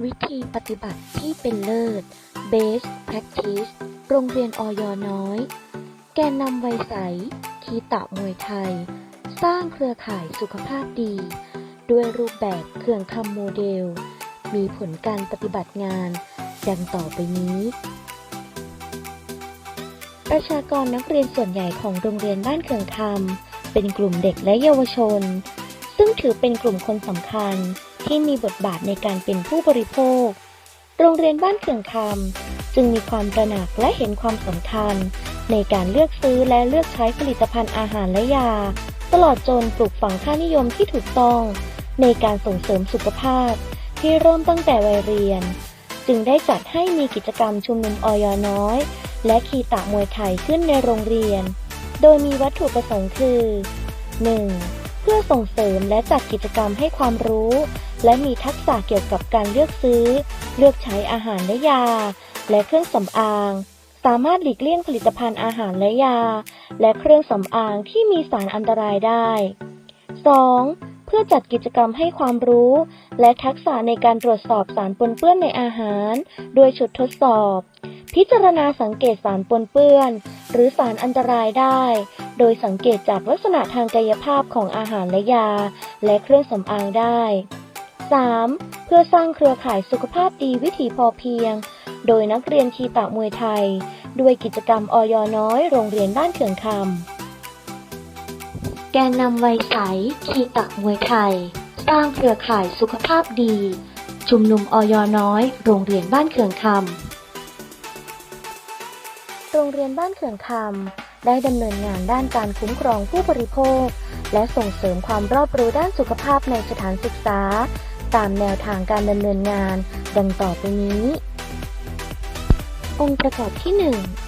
วิธีปฏิบัติที่เป็นเลิศ Best Practice โรงเรียนออยน้อย แกนนำวัยใสคีตะมวยไทย สร้างเครือข่ายสุขภาพดี ด้วยรูปแบบเครื่องคำโมเดล มีผลการปฏิบัติงาน ดังต่อไปนี้ ประชากรนักเรียนส่วนใหญ่ของโรงเรียนบ้านเคืองคำเป็นกลุ่มเด็กและเยาวชน ซึ่งถือเป็นกลุ่มคนสำคัญ ที่มีบทบาทในการเป็นผู้บริโภค โรงเรียนบ้านเคืองคำจึงมีความตระหนักและเห็นความสำคัญ ในการเลือกซื้อและเลือกใช้ผลิตภัณฑ์อาหารและยา ตลอดจนปลูกฝังค่านิยมที่ถูกต้อง ในการส่งเสริมสุขภาพ ที่เริ่มตั้งแต่วัยเรียน จึงได้จัดให้มีกิจกรรมชุมนุมออยน้อย และคีตะมวยไทยขึ้นในโรงเรียน โดยมีวัตถุประสงค์คือ 1. เพื่อส่งเสริมและจัดกิจกรรมให้ความรู้ และมีทักษะเกี่ยวกับการเลือกซื้อ เลือกใช้อาหารและยา และเครื่องสำอาง สามารถหลีกเลี่ยงผลิตภัณฑ์อาหารและยา และเครื่องสำอางที่มีสารอันตรายได้ 2. เพื่อจัดกิจกรรมให้ความรู้ และทักษะในการตรวจสอบสารปนเปื้อนในอาหาร โดยชุดทดสอบ พิจารณาสังเกตสารปนเปื้อน หรือสารอันตรายได้ โดยสังเกตจากลักษณะทางกายภาพของอาหารและยา และเครื่องสำอางได้ 3. เพื่อสร้างเครือข่ายสุขภาพดีวิถีพอเพียง โดยนักเรียนคีตะมวยไทย ด้วยกิจกรรมออยน้อยโรงเรียนบ้านเขื่องคำ แกนนำวัยใสคีตะมวยไทย สร้างเครือข่ายสุขภาพดี ชุมนุมออยน้อย โรงเรียนบ้านเขื่องคำ โรงเรียนบ้านเขื่องคำได้ดำเนินงานด้านการคุ้มครองผู้บริโภคและส่งเสริมความรอบรู้ด้านสุขภาพในสถานศึกษา ตามแนวทางการดำเนินงาน ดังต่อไปนี้ องค์ประกอบที่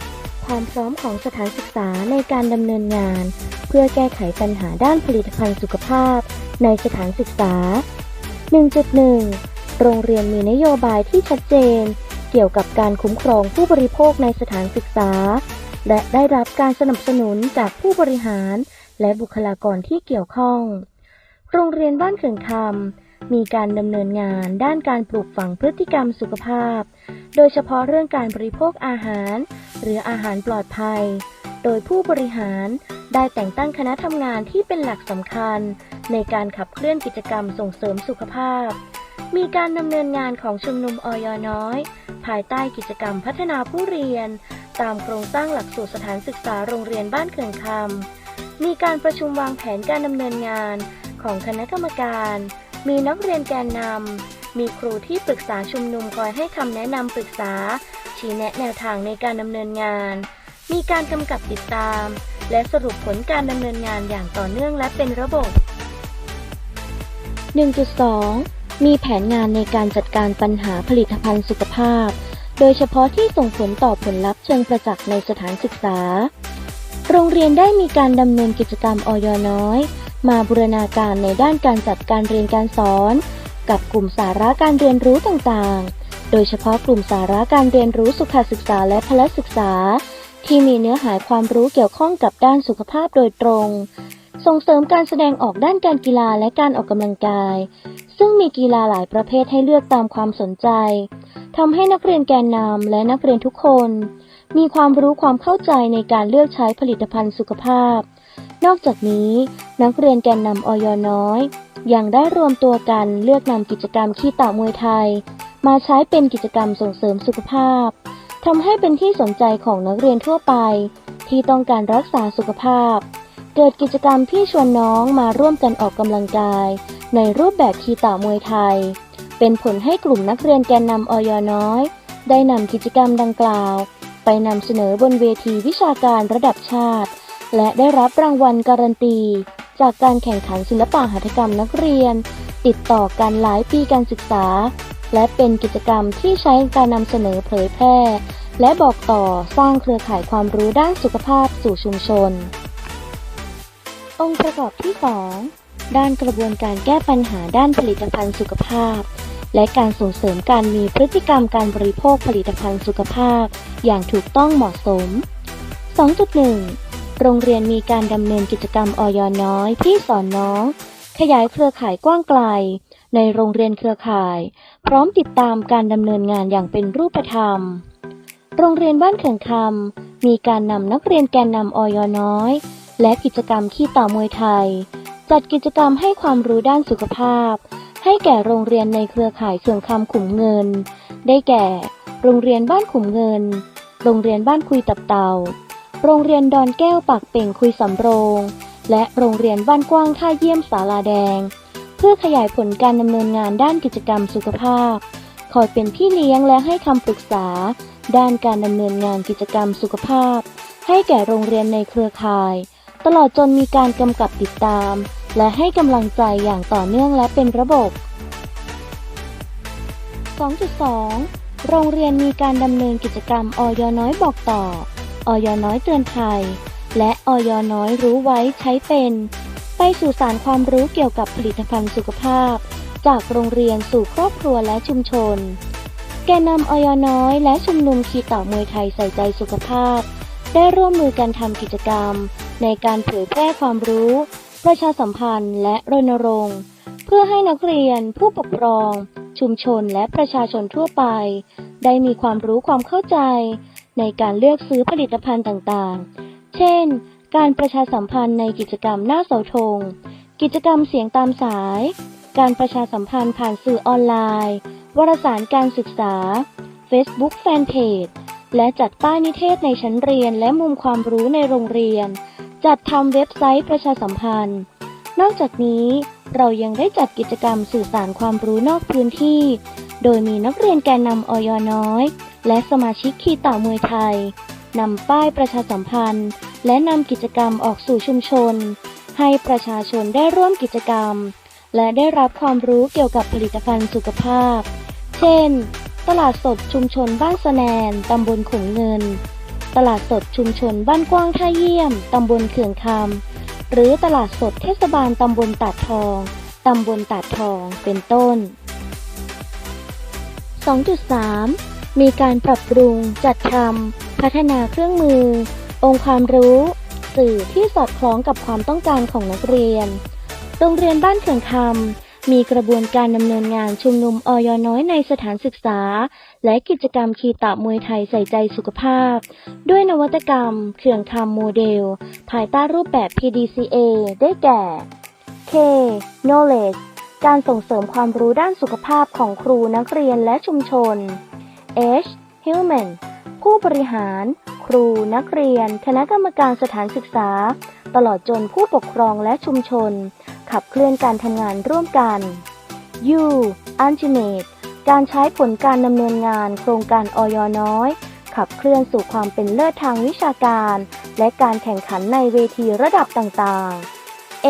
1 ความพร้อมของสถานศึกษาในการดำเนินงาน เพื่อแก้ไขปัญหาด้านผลิตภัณฑ์สุขภาพ ในสถานศึกษา 1.1 โรงเรียนมีนโยบายที่ชัดเจน เกี่ยวกับการคุ้มครองผู้บริโภคในสถานศึกษา และได้รับการสนับสนุนจากผู้บริหาร และบุคลากรที่เกี่ยวข้อง โรงเรียนบ้านเขื่องคำ มีการดำเนินงานด้านการปลูกฝังพฤติกรรมสุขภาพ โดยเฉพาะเรื่องการบริโภคอาหาร หรืออาหารปลอดภัย โดยผู้บริหารได้แต่งตั้งคณะทำงานที่เป็นหลักสำคัญ ในการขับเคลื่อนกิจกรรมส่งเสริมสุขภาพ มีการดำเนินงานของชุมนุมออยน้อย ภายใต้กิจกรรมพัฒนาผู้เรียน ตามโครงสร้างหลักสูตรสถานศึกษาโรงเรียนบ้านเขื่องคำมีการประชุมวางแผนการดำเนินงานของคณะกรรมการ มีนักเรียนแกนนำ มีครูที่ปรึกษาชุมนุมคอยให้คำแนะนำปรึกษา ชี้แนะแนวทางในการดำเนินงาน มีการกำกับติดตาม และสรุปผลการดำเนินงานอย่างต่อเนื่องและเป็นระบบ 1.2 มีแผนงานในการจัดการปัญหาผลิตภัณฑ์สุขภาพ โดยเฉพาะที่ส่งผลต่อผลลัพธ์เชิงประจักษ์ในสถานศึกษา โรงเรียนได้มีการดำเนินกิจกรรมออยน้อย มาบูรณาการในด้านการจัดการเรียนการสอน กับกลุ่มสาระการเรียนรู้ต่างๆ โดยเฉพาะกลุ่มสาระการเรียนรู้สุขศึกษาและพละศึกษา ที่มีเนื้อหาความรู้เกี่ยวข้องกับด้านสุขภาพโดยตรง ส่งเสริมการแสดงออกด้านการกีฬาและการออกกำลังกาย ซึ่งมีกีฬาหลายประเภทให้เลือกตามความสนใจทำให้นักเรียนแกนนำและนักเรียนทุกคน มีความรู้ความเข้าใจในการเลือกใช้ผลิตภัณฑ์สุขภาพ นอกจากนี้ นักเรียนแกนนำออยน้อย ยังได้รวมตัวกันเลือกนำกิจกรรมขี้เต่ามวยไทย มาใช้เป็นกิจกรรมส่งเสริมสุขภาพทำให้เป็นที่สนใจของนักเรียนทั่วไป ที่ต้องการรักษาสุขภาพ เกิดกิจกรรมพี่ชวนน้องมาร่วมกันออกกำลังกาย ในรูปแบบคีต่ามวยไทย เป็นผลให้กลุ่มนักเรียนแกนนำออยน้อย ได้นำกิจกรรมดังกล่าว ไปนำเสนอบนเวทีวิชาการระดับชาติ และได้รับรางวัลการันตี จากการแข่งขันศิลปะหัตถกรรมนักเรียน ติดต่อกันหลายปีการศึกษา และเป็นกิจกรรมที่ใช้การนำเสนอเผยแพร่ และบอกต่อสร้างเครือข่ายความรู้ด้านสุขภาพสู่ชุมชน องค์ประกอบที่ 2 ด้านกระบวนการแก้ปัญหาด้านผลิตภัณฑ์สุขภาพ และการส่งเสริมการมีพฤติกรรมการบริโภคผลิตภัณฑ์สุขภาพ อย่างถูกต้องเหมาะสม 2.1 โรงเรียนมีการดำเนินกิจกรรมออยน้อยที่สอนน้อง ขยายเครือข่ายกว้างไกล ในโรงเรียนเครือข่าย พร้อมติดตามการดำเนินงานอย่างเป็นรูปธรรม โรงเรียนบ้านเขื่องคำมีการนำนักเรียนแกนนำออยน้อย และกิจกรรมขี้ต่ามวยไทย จัดกิจกรรมให้ความรู้ด้านสุขภาพ ให้แก่โรงเรียนในเครือข่ายเขื่องคำขุมเงิน ได้แก่ โรงเรียนบ้านขุมเงิน โรงเรียนบ้านคุยตับเต่า โรงเรียนดอนแก้วปากเป่งคุยสำโรง และโรงเรียนบ้านกว้างท่าเยี่ยมสาลาแดง เพื่อขยายผลการดำเนินงานด้านกิจกรรมสุขภาพ คอยเป็นพี่เลี้ยงและให้คำปรึกษา ด้านการดำเนินงานกิจกรรมสุขภาพ ให้แก่โรงเรียนในเครือข่าย ตลอดจนมีการกำกับติดตาม และให้กำลังใจอย่างต่อเนื่องและเป็นระบบ 2.2 โรงเรียนมีการดำเนินกิจกรรมออยน้อยบอกต่อ ออยน้อยเตือนภัย และออยน้อยรู้ไว้ใช้เป็น ไปสู่สารความรู้เกี่ยวกับผลิตภัณฑ์สุขภาพ จากโรงเรียนสู่ครอบครัวและชุมชน แกนนำออยน้อยและชุมนุมขีต่ามวยไทยใส่ใจสุขภาพ ได้ร่วมมือกันทำกิจกรรม ในการเผยแพร่ความรู้ ประชาสัมพันธ์และรณรงค์เพื่อให้นักเรียนผู้ปกครอง ชุมชนและประชาชนทั่วไป ได้มีความรู้ความเข้าใจ ในการเลือกซื้อผลิตภัณฑ์ต่างๆ เช่น การประชาสัมพันธ์ในกิจกรรมหน้าเสาธง กิจกรรมเสียงตามสาย การประชาสัมพันธ์ผ่านสื่อออนไลน์ วารสารการศึกษา Facebook Fanpage และจัดป้ายนิเทศในชั้นเรียนและมุมความรู้ในโรงเรียน จัดทำเว็บไซต์ประชาสัมพันธ์ นอกจากนี้เรายังได้จัดกิจกรรมสื่อสารความรู้นอกพื้นที่ โดยมีนักเรียนแกนนำออยน้อย และสมาชิกขีต่ามวยไทยนำป้ายประชาสัมพันธ์ และนำกิจกรรมออกสู่ชุมชน ให้ประชาชนได้ร่วมกิจกรรม และได้รับความรู้เกี่ยวกับผลิตภัณฑ์สุขภาพ เช่น ตลาดสดชุมชนบ้านสแนนตำบลขงเงิน ตลาดสดชุมชนบ้านกว้างท่าเยี่ยมตำบลเขื่องคำหรือตลาดสดเทศบาลตำบลตาดทองตำบลตาดทองเป็นต้น 2.3 มีการปรับปรุง จัดทำพัฒนาเครื่องมือ องค์ความรู้ สื่อที่สอดคล้องกับความต้องการของนักเรียน โรงเรียนบ้านเขื่องคำมีกระบวนการดำเนินงานชุมนุมออยน้อยในสถานศึกษา และกิจกรรมคีตะมวยไทยใส่ใจสุขภาพ ด้วยนวัตกรรมเขื่องคำโมเดล ภายใต้รูปแบบ PDCA ได้แก่ K knowledge การส่งเสริมความรู้ด้านสุขภาพของครูนักเรียนและชุมชน H human ผู้บริหาร ครูนักเรียน คณะกรรมการสถานศึกษา ตลอดจนผู้ปกครองและชุมชน ขับเคลื่อนการทำงานร่วมกัน U ultimate การใช้ผลการดำเนินงานโครงการออยน้อย ขับเคลื่อนสู่ความเป็นเลิศทางวิชาการ และการแข่งขันในเวทีระดับต่างๆ A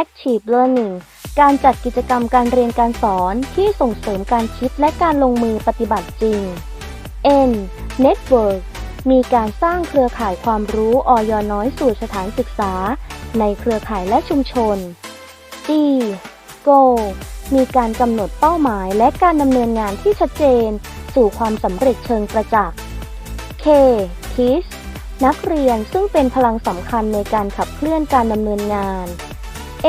active learning การจัดกิจกรรมการเรียนการสอนที่ส่งเสริมการคิดและการลงมือปฏิบัติจริง N network มีการสร้างเครือข่ายความรู้ออยน้อยสู่สถานศึกษา ในเครือข่ายและชุมชน D goal มีการกำหนดเป้าหมายและการดำเนินงานที่ชัดเจน สู่ความสำเร็จเชิงประจักษ์ K KISS นักเรียนซึ่งเป็นพลังสำคัญในการขับเคลื่อนการดำเนินงาน A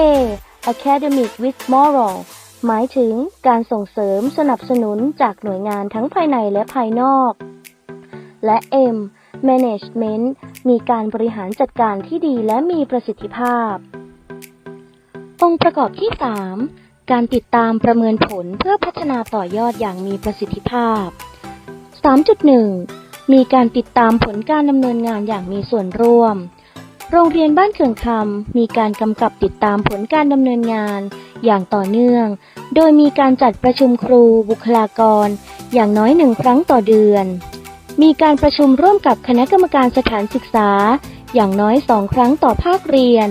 academic with moral หมายถึงการส่งเสริมสนับสนุนจากหน่วยงานทั้งภายในและภายนอก และ M management มีการบริหารจัดการที่ดีและมีประสิทธิภาพ องค์ประกอบที่ 3 การติดตามประเมินผลเพื่อพัฒนาต่อยอดอย่างมีประสิทธิภาพ 3.1 มีการติดตามผลการดำเนินงานอย่างมีส่วนร่วม โรงเรียนบ้านเขื่องคำมีการกำกับติดตามผลการดำเนินงานอย่างต่อเนื่อง โดยมีการจัดประชุมครูบุคลากร อย่างน้อยหนึ่งครั้งต่อเดือน มีการประชุมร่วมกับคณะกรรมการสถานศึกษา อย่างน้อยสองครั้งต่อภาคเรียน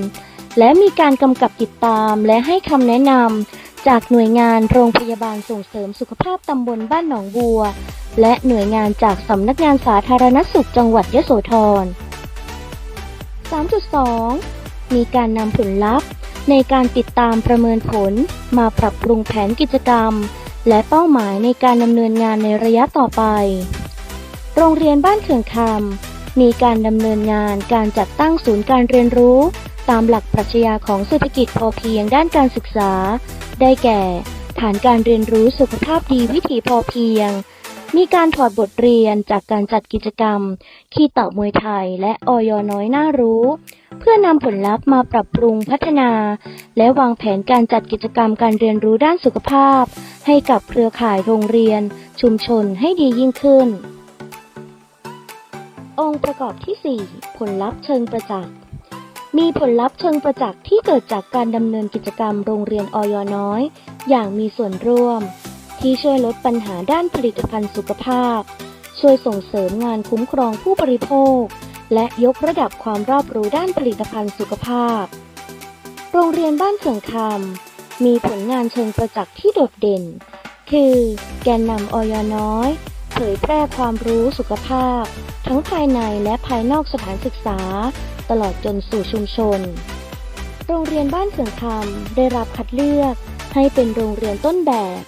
และมีการกำกับติดตามและให้คำแนะนำจากหน่วยงานโรงพยาบาลส่งเสริมสุขภาพตำบลบ้านหนองบัว และหน่วยงานจากสำนักงานสาธารณสุขจังหวัดยโสธร 3.2 มีการนำผลลัพธ์ ในการติดตามประเมินผล มาปรับปรุงแผนกิจกรรม และเป้าหมายในการดำเนินงานในระยะต่อไป โรงเรียนบ้านเขื่องคำมีการดำเนินงานการจัดตั้งศูนย์การเรียนรู้ ตามหลักปรัชญาของเศรษฐกิจพอเพียงด้านการศึกษา ได้แก่ ฐานการเรียนรู้สุขภาพดีวิถีพอเพียง มีการถอดบทเรียนจากการจัดกิจกรรมคีเต่ามวยไทยและออยน้อยน่ารู้ เพื่อนำผลลัพธ์มาปรับปรุงพัฒนา และวางแผนการจัดกิจกรรมการเรียนรู้ด้านสุขภาพ ให้กับเครือข่ายโรงเรียน ชุมชนให้ดียิ่งขึ้น องค์ประกอบที่ 4 ผลลัพธ์เชิงประจักษ์มีผลลัพธ์เชิงประจักษ์ที่เกิดจากการดำเนินกิจกรรมโรงเรียนออยน้อย อย่างมีส่วนร่วม ที่ช่วยลดปัญหาด้านผลิตภัณฑ์สุขภาพ ช่วยส่งเสริมงานคุ้มครองผู้บริโภค และยกระดับความรอบรู้ด้านผลิตภัณฑ์สุขภาพ โรงเรียนบ้านเขื่องคำมีผลงานเชิงประจักษ์ที่โดดเด่น คือ แกนนำออยน้อย เผยแพร่ความรู้สุขภาพ ทั้งภายในและภายนอกสถานศึกษา ตลอดจนสู่ชุมชน โรงเรียนบ้านเขื่องคำได้รับคัดเลือกให้เป็นโรงเรียนต้นแบบ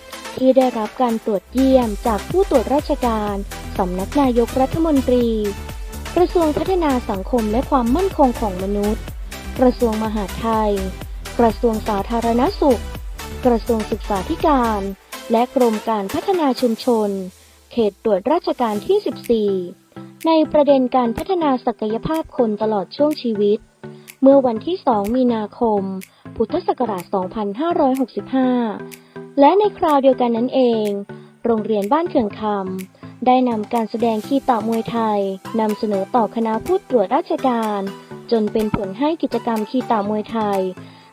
ที่ได้รับการตรวจเยี่ยมจากผู้ตรวจราชการสำนักนายกรัฐมนตรี กระทรวงพัฒนาสังคมและความมั่นคงของมนุษย์ กระทรวงมหาดไทย กระทรวงสาธารณสุข กระทรวงศึกษาธิการ และกรมการพัฒนาชุมชน เขตตรวจราชการที่ 14 ในประเด็นการพัฒนาศักยภาพคนตลอดช่วงชีวิต เมื่อวันที่ 2 มีนาคม พุทธศักราช 2565 และในคราวเดียวกันนั้นเอง โรงเรียนบ้านเขื่องคำได้นำการแสดงคีตามวยไทยนำเสนอต่อคณะผู้ตรวจราชการ จนเป็นผลให้กิจกรรมคีตามวยไทย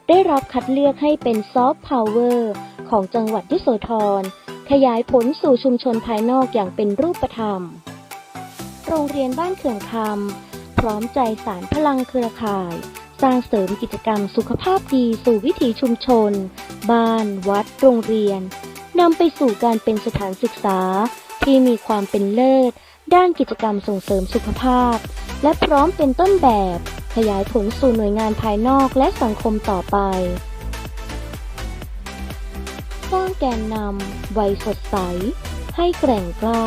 ได้รับคัดเลือกให้เป็นซอฟต์พาวเวอร์ของจังหวัดยโสธรขยายผลสู่ชุมชนภายนอกอย่างเป็นรูปธรรม โรงเรียนบ้านเขื่องคำพร้อมใจสารพลังเครือข่าย สร้างเสริมกิจกรรมสุขภาพดีสู่วิถีชุมชน บ้าน วัด โรงเรียนนำไปสู่การเป็นสถานศึกษา ที่มีความเป็นเลิศ ด้านกิจกรรมส่งเสริมสุขภาพ และพร้อมเป็นต้นแบบ ขยายผลสู่หน่วยงานภายนอกและสังคมต่อไป สร้างแกนนำวัยสดใส ให้แกร่งกล้า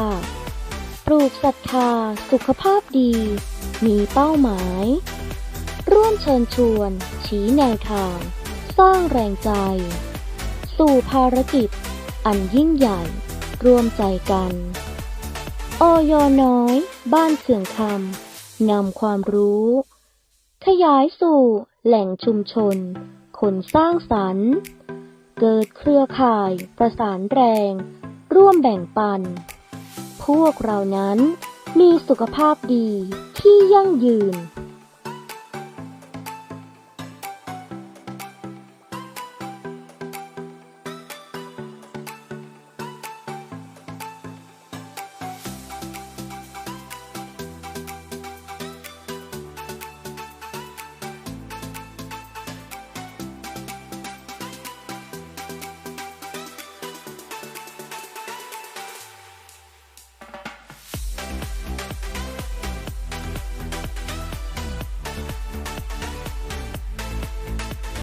ปลูกศรัทธา สุขภาพดี มีเป้าหมาย ร่วมเชิญชวน ชี้แนวทาง สร้างแรงใจ สู่ภารกิจ อันยิ่งใหญ่ร่วมใจกัน ออยน้อย บ้านเขื่องคำนำความรู้ ขยายสู่แหล่งชุมชน คนสร้างสรรค์ เกิดเครือข่ายประสานแรง ร่วมแบ่งปัน พวกเรานั้นมีสุขภาพดีที่ยั่งยืน